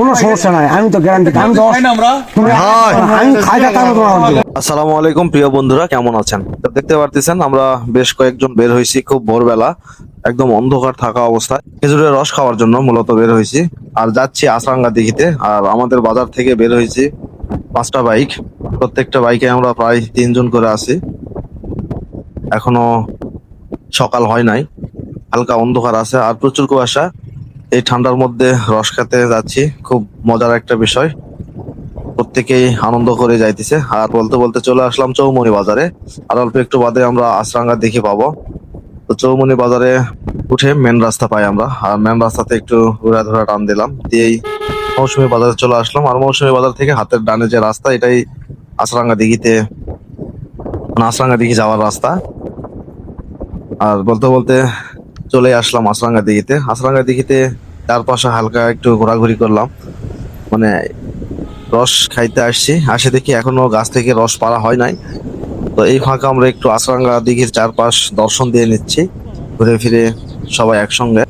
কোনো সমস্যা নাই আমি তো গ্যারান্টি আমি তুমি- আমি খাই না তোমার আসসালামু আলাইকুম প্রিয় বন্ধুরা কেমন আছেন? তো দেখতে পারতেছেন আমরা বেশ কয়েকজন বের হয়েছি খুব ভোরবেলা একদম অন্ধকার থাকা অবস্থায়। খেজুরের রস খাওয়ার জন্য মূলত বের হয়েছি আর যাচ্ছি আসরাঙ্গা দিঘিতে আর আমাদের বাজার থেকে বের হয়েছি পাঁচটা বাইক। প্রত্যেকটা বাইকে আমরা প্রায় তিনজন করে আছি। এখনও সকাল হয় নাই হালকা অন্ধকার আছে আর প্রচুর কুয়াশা। এই ঠান্ডার মধ্যে রস খেতে যাচ্ছি। খুব মজার একটা বিষয়। প্রত্যেকেই আনন্দ করে যাইতেছে। আর বলতে বলতে চলে আসলাম চৌমনি বাজারে। আর অল্প একটু বাদে আমরা আশ্রাঙ্গা দেখি পাবো। তো চৌমনি বাজারে উঠে মেন রাস্তা পাই আমরা। আর মেন রাস্তাতে একটু ঘোরা ধরা টান দিলাম। দিয়েই মৌসুমী বাজারে চলে আসলাম। আর মৌসুমী বাজার থেকে হাতের ডানে যে রাস্তা, এটাই আশ্রাঙ্গা দিঘিতে মানে আশ্রাঙ্গা দিঘি যাওয়ার রাস্তা। আর বলতে বলতে চলে আসলাম আশ্রাঙ্গা দিঘিতে। আশ্রাঙ্গা দিঘিতে চারপাশে হালকা একটু ঘোরাঘুরি করলাম। মানে রস খাইতে আসছি। আসে দেখি এখনও গাছ থেকে রস পাড়া হয় নাই। তো এই ফাঁকা আমরা একটু আসরাঙ্গা দিঘির চারপাশ দর্শন দিয়ে নিচ্ছি। ঘুরে ফিরে সবাই একসঙ্গে।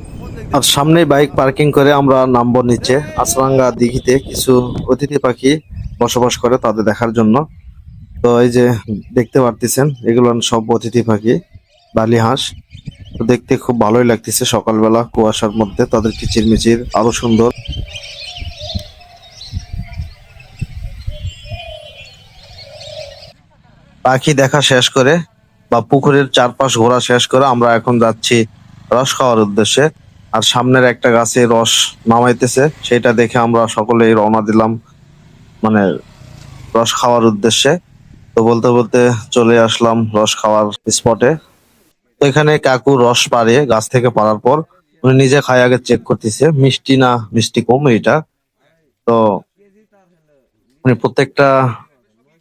আর সামনে বাইক পার্কিং করে আমরা নামবো নিচে। আসরাঙ্গা দিঘিতে কিছু অতিথি পাখি বসবাস করে তাদের দেখার জন্য। তো এই যে দেখতে পারতেছেন, এগুলো সব অতিথি পাখি বালি হাঁস দেখতে খুব ভালোই লাগতেছে সকালবেলা কুয়াশার মধ্যে। তাদের কিচিরমিচির আরও সুন্দর। পাখি দেখা শেষ করে বা পুকুরের চারপাশ ঘোরা শেষ করে আমরা এখন যাচ্ছি রস খাওয়ার উদ্দেশ্যে। আর সামনের একটা গাছে রস নামাইতেছে, সেটা দেখে আমরা সকলেই রওনা দিলাম মানে রস খাওয়ার উদ্দেশ্যে। তো বলতে বলতে চলে আসলাম রস খাওয়ার স্পটে তো এখানে কাকু রস পারে গাছ থেকে পারার পর উনি নিজে খাই আগে চেক করতেছে। মিষ্টি না মিষ্টি কম এটা তো উনি প্রত্যেকটা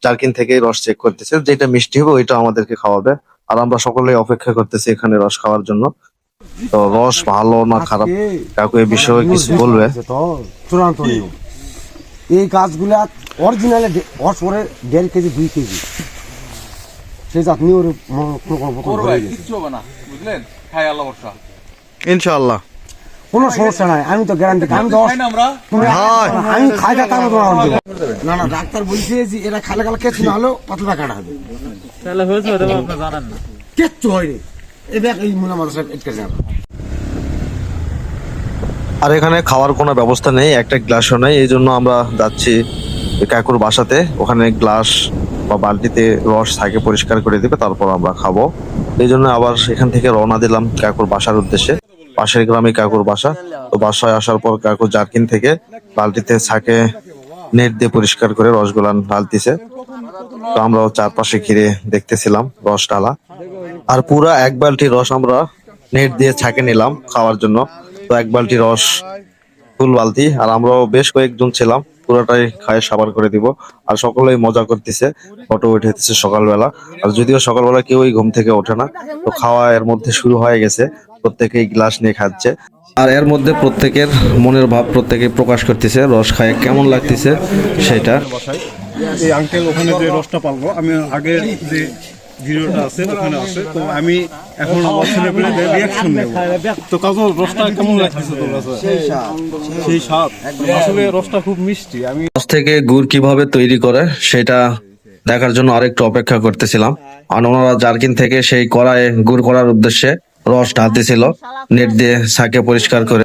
জার্কিন থেকে রস চেক করতেছে। যেটা মিষ্টি হবে ওইটা আমাদেরকে খাওয়াবে। আর আমরা সকলেই অপেক্ষা করতেছি এখানে রস খাওয়ার জন্য। তো রস ভালো না খারাপ? কাকু এই বিষয়ে কিছু বলবে? চূড়ান্ত এই গাছগুলা অরিজিনালে দেড় কেজি দুই কেজি। সেই আপনি ওর। কিচ্ছু হবে না বুঝলেন? খাই আল্লাহ বর্ষা ইনশাআল্লাহ। কোনো সমস্যা নাই আমি তো গ্যারান্টি আমি তো খাই না আমরা? তুমি- হয়। আমি খাই না। না না ডাক্তার বলছে যে এরা খালে খালে কেঁচু না হলেও পাতলা কাটা হবে। তাহলে হয়েছে হয়তো আপনি জানেন না। কিচ্ছু হয়নি। এই দেখ এই মুলা মাদ্রাসা এটকে যাবে। আর এখানে খাওয়ার কোনো ব্যবস্থা নেই একটা গ্লাসও নেই এই জন্য আমরা যাচ্ছি কাকুর বাসাতে। ওখানে গ্লাস বা বালতিতে রস থাকে পরিষ্কার করে দিবে, তারপর আমরা খাব। এই জন্য আবার সেখান থেকে রওনা দিলাম কাকুর বাসার উদ্দেশ্যে। পাশের গ্রামে কাকুর বাসা। তো বাসায় আসার পর কাকুর জার্কিন থেকে বালতিতে ছাকে নেট দিয়ে পরিষ্কার করে রসগুলা ঢালতিছে তো আমরাও চারপাশে ঘিরে দেখতেছিলাম রস ঢালা। আর পুরা এক বালতি রস আমরা নেট দিয়ে ছাকে নিলাম খাওয়ার জন্য। তো এক বালতি রস ফুল বালতি, আর আমরাও বেশ কয়েকজন ছিলাম, পুরোটাই খায় সাবার করে দিব। আর সকলেই মজা করতেছে, ফটো উঠেছে সকালবেলা। আর যদিও সকালবেলা কেউই ঘুম থেকে ওঠে না, তো খাওয়া এর মধ্যে শুরু হয়ে গেছে, প্রত্যেকেই গ্লাস নিয়ে খাচ্ছে। আর এর মধ্যে প্রত্যেকের মনের ভাব প্রত্যেকে প্রকাশ করতেছে, রস খায়, কেমন লাগতেছে সেটা। এই আঙ্কেল ওখানে যে রসটা পালবো, আমি আগের যে ভিডিওটা আছে ওখানে আছে তো আমি এখন আমার ছেলে রিয়াকশন নেব। তো কাজল রসটা কেমন লাগতেছে তোর কাছে? সেই স্বাদ আসলে রসটা খুব মিষ্টি আমি রস থেকে গুড় কীভাবে তৈরি করে সেটা দেখার জন্য আরেকটু অপেক্ষা করতেছিলাম। আর ওনারা জার্কিন থেকে সেই কড়ায় গুড় করার উদ্দেশ্যে রস ঢালতেছিল নেট দিয়ে ছাকে পরিষ্কার করে।